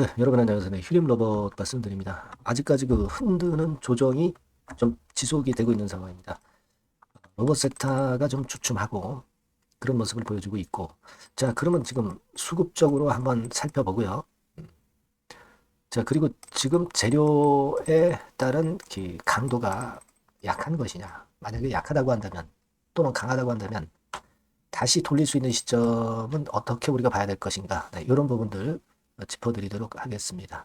네, 여러분 안녕하세요. 네, 휴림 로봇 말씀드립니다. 아직까지 그 흔드는 조정이 좀 지속이 되고 있는 상황입니다. 로봇 섹터가 좀 주춤하고 그런 모습을 보여주고 있고, 자, 그러면 지금 수급적으로 한번 살펴보고요. 음. 자, 그리고 지금 재료에 따른 그 강도가 약한 것이냐, 만약에 약하다고 한다면 또는 강하다고 한다면 다시 돌릴 수 있는 시점은 어떻게 우리가 봐야 될 것인가, 네, 이런 부분들 짚어드리도록 하겠습니다.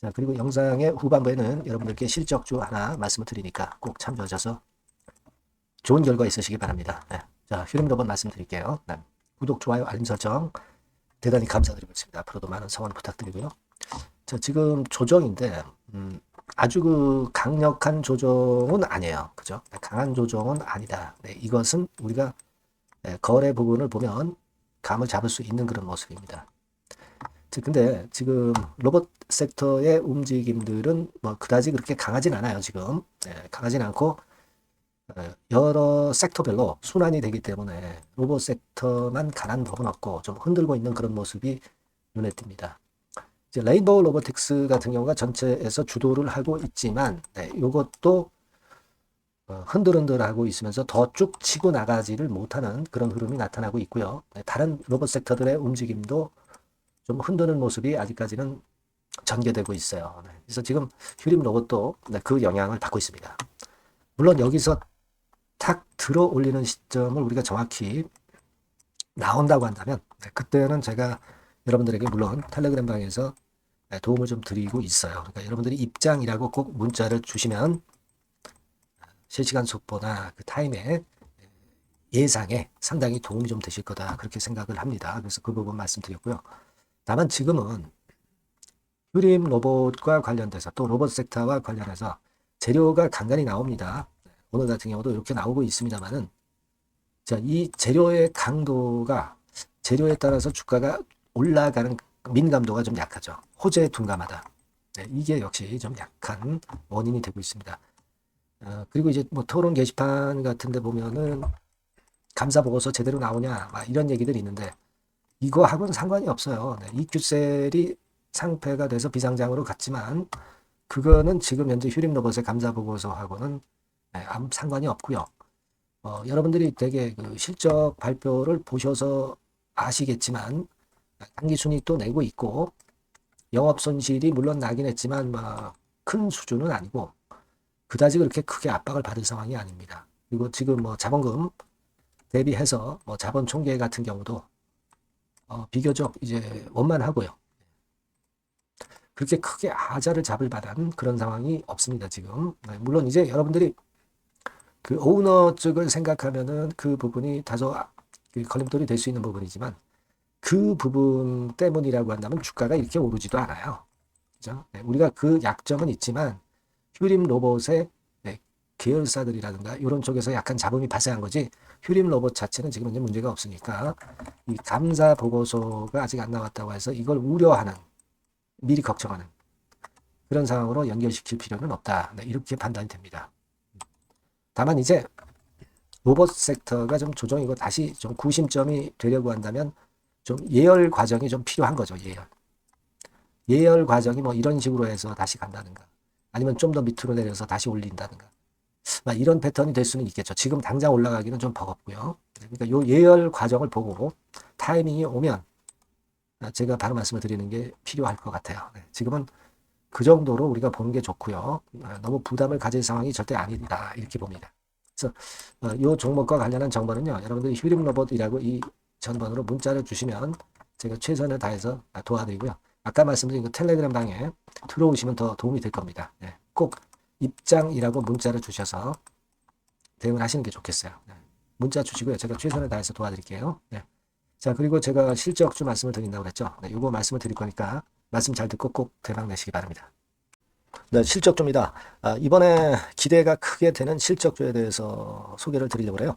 자, 그리고 영상의 후반부에는 여러분들께 실적주 하나 말씀을 드리니까 꼭 참조하셔서 좋은 결과 있으시기 바랍니다. 네. 자, 휴림 로봇 말씀드릴게요. 네. 구독, 좋아요, 알림 설정 대단히 감사드리고 있습니다. 앞으로도 많은 성원 부탁드리고요. 자, 지금 조정인데 음, 아주 그 강력한 조정은 아니에요. 그죠? 강한 조정은 아니다. 네, 이것은 우리가 네, 거래 부분을 보면 감을 잡을 수 있는 그런 모습입니다. 자, 근데 지금 로봇 섹터의 움직임들은 뭐 그다지 그렇게 강하진 않아요, 지금. 네, 강하진 않고 어, 여러 섹터별로 순환이 되기 때문에 로봇 섹터만 강한 법은 없고 좀 흔들고 있는 그런 모습이 눈에 띕니다. 이제 레인보우 로보틱스 같은 경우가 전체에서 주도를 하고 있지만 네, 이것도 어, 흔들흔들하고 있으면서 더 쭉 치고 나가지를 못하는 그런 흐름이 나타나고 있고요. 네, 다른 로봇 섹터들의 움직임도 좀 흔드는 모습이 아직까지는 전개되고 있어요. 네, 그래서 지금 휴림 로봇도 네, 그 영향을 받고 있습니다. 물론 여기서 탁 들어 올리는 시점을 우리가 정확히 나온다고 한다면 네, 그때는 제가 여러분들에게 물론 텔레그램 방에서 네, 도움을 좀 드리고 있어요. 그러니까 여러분들이 입장이라고 꼭 문자를 주시면 실시간 속보나 그 타임에 예상에 상당히 도움이 좀 되실 거다 그렇게 생각을 합니다. 그래서 그 부분 말씀드렸고요. 다만 지금은 휴림 로봇과 관련돼서 또 로봇 섹터와 관련해서 재료가 간간히 나옵니다. 오늘 같은 경우도 이렇게 나오고 있습니다만은 자, 이 재료의 강도가 재료에 따라서 주가가 올라가는 민감도가 좀 약하죠. 호재 둔감하다. 네, 이게 역시 좀 약한 원인이 되고 있습니다. 어, 그리고 이제 뭐 토론 게시판 같은 데 보면은 감사 보고서 제대로 나오냐 막 이런 얘기들이 있는데 이거하고는 상관이 없어요. 네, EQ셀이 상패가 돼서 비상장으로 갔지만 그거는 지금 현재 휴림 로봇의 감사 보고서하고는 네, 아무 상관이 없고요. 어, 여러분들이 되게 그 실적 발표를 보셔서 아시겠지만 단기 순이익도 내고 있고 영업 손실이 물론 나긴 했지만 뭐큰 수준은 아니고 그다지 그렇게 크게 압박을 받을 상황이 아닙니다. 그리고 지금 뭐 자본금 대비해서 뭐 자본 총계 같은 경우도 어, 비교적 이제 원만하고요. 그렇게 크게 하자를 잡을 만한 그런 상황이 없습니다, 지금. 네, 물론 이제 여러분들이 그 오너 쪽을 생각하면은 그 부분이 다소 아, 그 걸림돌이 될 수 있는 부분이지만 그 부분 때문이라고 한다면 주가가 이렇게 오르지도 않아요. 그죠? 네, 우리가 그 약점은 있지만 휴림 로봇의 네, 계열사들이라든가 이런 쪽에서 약간 잡음이 발생한 거지 휴림 로봇 자체는 지금 현재 문제가 없으니까 이 감사 보고서가 아직 안 나왔다고 해서 이걸 우려하는 미리 걱정하는 그런 상황으로 연결시킬 필요는 없다. 네, 이렇게 판단이 됩니다. 다만 이제 로봇 섹터가 좀 조정이고 다시 좀 구심점이 되려고 한다면 좀 예열 과정이 좀 필요한 거죠. 예열. 예열 과정이 뭐 이런 식으로 해서 다시 간다든가 아니면 좀 더 밑으로 내려서 다시 올린다든가 막 이런 패턴이 될 수는 있겠죠. 지금 당장 올라가기는 좀 버겁고요. 그러니까 요 예열 과정을 보고 타이밍이 오면 제가 바로 말씀을 드리는 게 필요할 것 같아요. 네, 지금은 그 정도로 우리가 보는 게 좋고요. 너무 부담을 가질 상황이 절대 아니다 이렇게 봅니다. 그래서 이 종목과 관련한 정보는요. 여러분들이 휴림 로봇이라고 이 전번으로 문자를 주시면 제가 최선을 다해서 도와드리고요. 아까 말씀드린 그 텔레그램 방에 들어오시면 더 도움이 될 겁니다. 네, 꼭 입장이라고 문자를 주셔서 대응을 하시는 게 좋겠어요. 네, 문자 주시고요. 제가 최선을 다해서 도와드릴게요. 네. 자, 그리고 제가 실적주 말씀을 드린다고 그랬죠. 네, 요거 말씀을 드릴 거니까 말씀 잘 듣고 꼭 대박 내시기 바랍니다. 네, 실적주입니다. 아, 이번에 기대가 크게 되는 실적주에 대해서 소개를 드리려고 해요.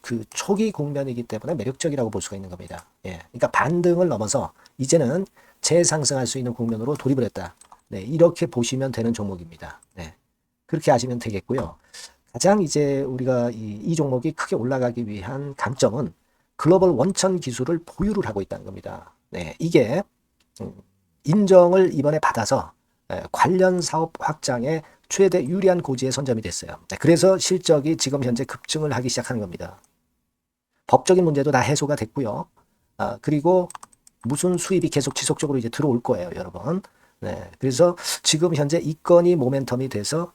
그 초기 국면이기 때문에 매력적이라고 볼 수가 있는 겁니다. 예. 그러니까 반등을 넘어서 이제는 재상승할 수 있는 국면으로 돌입을 했다. 네, 이렇게 보시면 되는 종목입니다. 네. 그렇게 아시면 되겠고요. 가장 이제 우리가 이, 이 종목이 크게 올라가기 위한 강점은 글로벌 원천 기술을 보유를 하고 있다는 겁니다. 네, 이게 음, 인정을 이번에 받아서 예, 관련 사업 확장에 최대 유리한 고지에 선점이 됐어요. 네, 그래서 실적이 지금 현재 급증을 하기 시작하는 겁니다. 법적인 문제도 다 해소가 됐고요. 아, 그리고 무슨 수입이 계속 지속적으로 이제 들어올 거예요, 여러분. 네, 그래서 지금 현재 이 건이 모멘텀이 돼서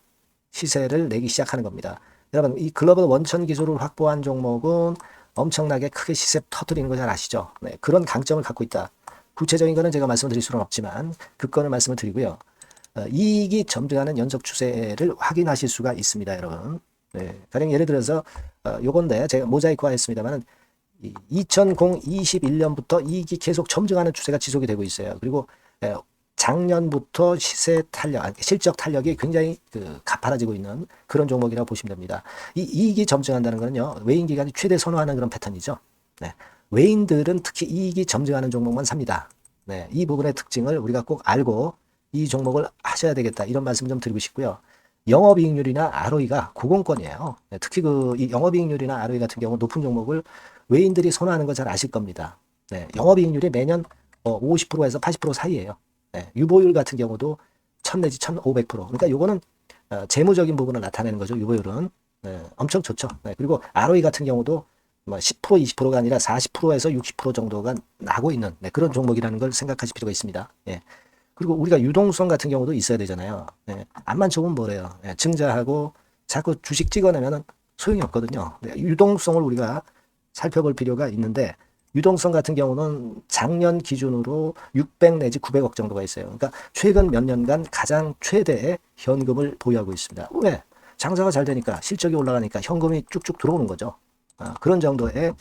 시세를 내기 시작하는 겁니다. 여러분, 이 글로벌 원천 기술을 확보한 종목은 엄청나게 크게 시세 터뜨리는 거 잘 아시죠? 네, 그런 강점을 갖고 있다. 구체적인 거는 제가 말씀을 드릴 수는 없지만 그 건을 말씀을 드리고요. 어, 이익이 점증하는 연속 추세를 확인하실 수가 있습니다, 여러분. 네, 가령 예를 들어서 어, 요건데 제가 모자이크화 했습니다만 2021년부터 이익이 계속 점증하는 추세가 지속이 되고 있어요. 그리고 에, 작년부터 시세 탄력, 아니, 실적 탄력이 굉장히 그 가파라지고 있는 그런 종목이라고 보시면 됩니다. 이 이익이 점증한다는 거는요, 외인 기관이 최대 선호하는 그런 패턴이죠. 네. 외인들은 특히 이익이 점증하는 종목만 삽니다. 네. 이 부분의 특징을 우리가 꼭 알고 이 종목을 하셔야 되겠다. 이런 말씀 좀 드리고 싶고요. 영업이익률이나 ROE가 고공권이에요. 네. 특히 그이 영업이익률이나 ROE 같은 경우 높은 종목을 외인들이 선호하는 거잘 아실 겁니다. 네. 영업이익률이 매년 어, 50%에서 80% 사이에요. 네, 유보율 같은 경우도 1000 내지 1500%. 그러니까 요거는 어, 재무적인 부분을 나타내는 거죠. 유보율은. 네, 엄청 좋죠. 네, 그리고 ROE 같은 경우도 뭐10% 20%가 아니라 40%에서 60% 정도가 나고 있는 네, 그런 종목이라는 걸 생각하실 필요가 있습니다. 예. 그리고 우리가 유동성 같은 경우도 있어야 되잖아요. 예. 암만 좋으면 뭐래요. 예. 증자하고 자꾸 주식 찍어내면 소용이 없거든요. 네, 유동성을 우리가 살펴볼 필요가 있는데 유동성 같은 경우는 작년 기준으로 600 내지 900억 정도가 있어요. 그러니까 최근 몇 년간 가장 최대의 현금을 보유하고 있습니다. 왜? 장사가 잘 되니까 실적이 올라가니까 현금이 쭉쭉 들어오는 거죠. 아, 그런 정도의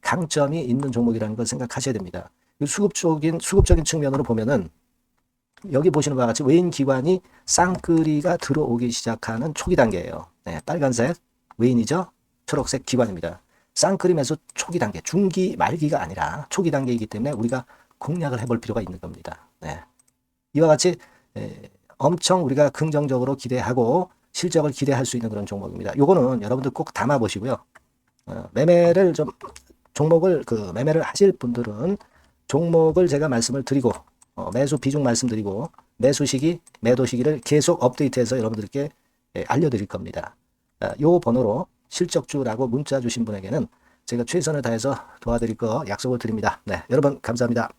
강점이 있는 종목이라는 걸 생각하셔야 됩니다. 수급적인 수급적인 측면으로 보면은 여기 보시는 바와 같이 외인 기관이 쌍끌이가 들어오기 시작하는 초기 단계예요. 네, 빨간색 외인이죠. 초록색 기관입니다. 매수 초기 단계, 중기 말기가 아니라 초기 단계이기 때문에 우리가 공략을 해볼 필요가 있는 겁니다. 네. 이와 같이 에, 엄청 우리가 긍정적으로 기대하고 실적을 기대할 수 있는 그런 종목입니다. 요거는 여러분들 꼭 담아 보시고요. 어, 매매를 좀 종목을 그 매매를 하실 분들은 종목을 제가 말씀을 드리고 어, 매수 비중 말씀드리고 매수 시기, 매도 시기를 계속 업데이트해서 여러분들께 예, 알려드릴 겁니다. 아, 요 번호로 실적주라고 문자 주신 분에게는 제가 최선을 다해서 도와드릴 거 약속을 드립니다. 네, 여러분 감사합니다.